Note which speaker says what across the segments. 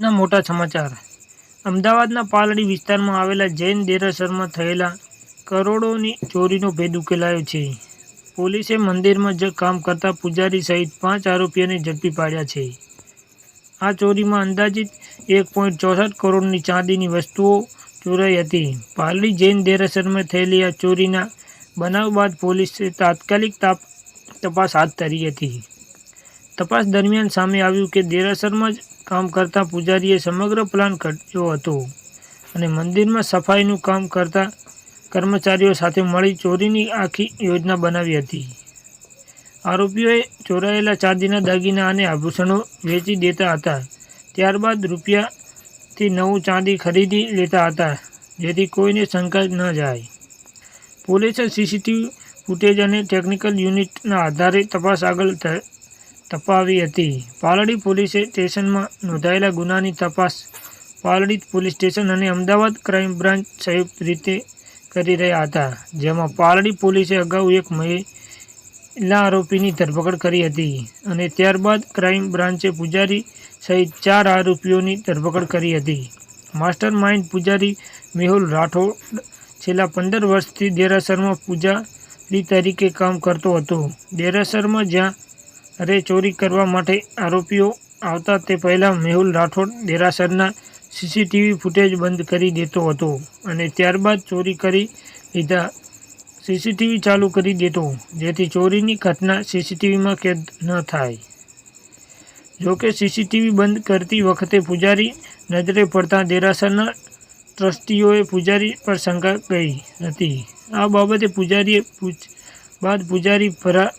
Speaker 1: આજના મોટા સમાચાર. અમદાવાદના પાલડી વિસ્તારમાં આવેલા જૈન દેરાસરમાં થયેલા કરોડોની ચોરીનો ભેદ ઉકેલાયો છે. પોલીસે મંદિરમાં જ કામ કરતા પૂજારી સહિત પાંચ આરોપીઓને ઝડપી પાડ્યા છે. આ ચોરીમાં અંદાજિત એક પોઈન્ટ ચોસઠ કરોડની ચાંદીની વસ્તુઓ ચોરાઈ હતી. પાલડી જૈન દેરાસરમાં થયેલી આ ચોરીના બનાવ બાદ પોલીસે તાત્કાલિક તાપ તપાસ હાથ ધરી હતી. તપાસ દરમિયાન સામે આવ્યું કે દેરાસરમાં જ કામ કરતા પૂજારીએ સમગ્ર પ્લાન ઘડ્યો હતો અને મંદિરમાં સફાઈનું કામ કરતા કર્મચારીઓ સાથે મળી ચોરીની આખી યોજના બનાવી હતી. આરોપીઓએ ચોરાયેલા ચાંદીના દાગીના અને આભૂષણો વેચી દેતા હતા. ત્યારબાદ રૂપિયાથી નવું ચાંદી ખરીદી લેતા હતા, જેથી કોઈને શંકા ન જાય. પોલીસે સીસીટીવી ફૂટેજ અને ટેકનિકલ યુનિટના આધારે તપાસ આગળ તપાવી હતી. પાલડી પોલીસે સ્ટેશનમાં નોંધાયેલા ગુનાની તપાસ પાલડી પોલીસ સ્ટેશન અને અમદાવાદ ક્રાઇમ બ્રાન્ચ સંયુક્ત રીતે કરી રહ્યા હતા, જેમાં પાલડી પોલીસે અગાઉ એક મહિલા આરોપીની ધરપકડ કરી હતી અને ત્યારબાદ ક્રાઇમ બ્રાન્ચે પૂજારી સહિત ચાર આરોપીઓની ધરપકડ કરી હતી. માસ્ટર માઇન્ડ પૂજારી મેહુલ રાઠોડ છેલ્લા પંદર વર્ષથી દેરાસરમાં પૂજારી તરીકે કામ કરતો હતો. દેરાસરમાં જ્યાં રે ચોરી કરવા માટે આરોપીઓ આવતા તે પહેલાં મેહુલ રાઠોડ દેરાસરના સીસીટીવી ફૂટેજ બંધ કરી દેતો હતો અને ત્યારબાદ ચોરી કરી લીધા. સીસીટીવી ચાલુ કરી દેતો, જેથી ચોરીની ઘટના સીસીટીવીમાં કેદ ન થાય. જોકે સીસીટીવી બંધ કરતી વખતે પૂજારી નજરે પડતા દેરાસરના ટ્રસ્ટીઓએ પૂજારી પર શંકા ગઈ હતી. આ બાબતે પૂજારીએ પૂછ, બાદ પૂજારી ફરા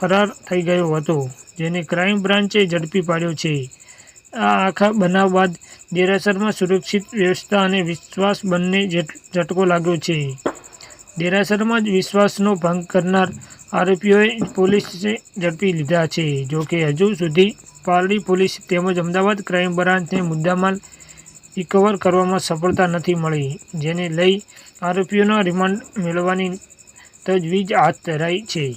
Speaker 1: ફરાર થઈ ગયો હતો, જેને ક્રાઇમ બ્રાન્ચે ઝડપી પાડ્યો છે. આ આખા બનાવ બાદ દેરાસરમાં સુરક્ષિત વ્યવસ્થા અને વિશ્વાસ બંને ઝટ- ઝટકો લાગ્યો છે. દેરાસરમાં જ વિશ્વાસનો ભંગ કરનાર આરોપીઓએ પોલીસે ઝડપી લીધા છે. જોકે હજુ સુધી પાલડી પોલીસ તેમજ અમદાવાદ ક્રાઇમ બ્રાન્ચને મુદ્દામાલ રિકવર કરવામાં સફળતા નથી મળી, જેને લઈ આરોપીઓના રિમાન્ડ મેળવવાની તજવીજ હાથ ધરાઈ છે.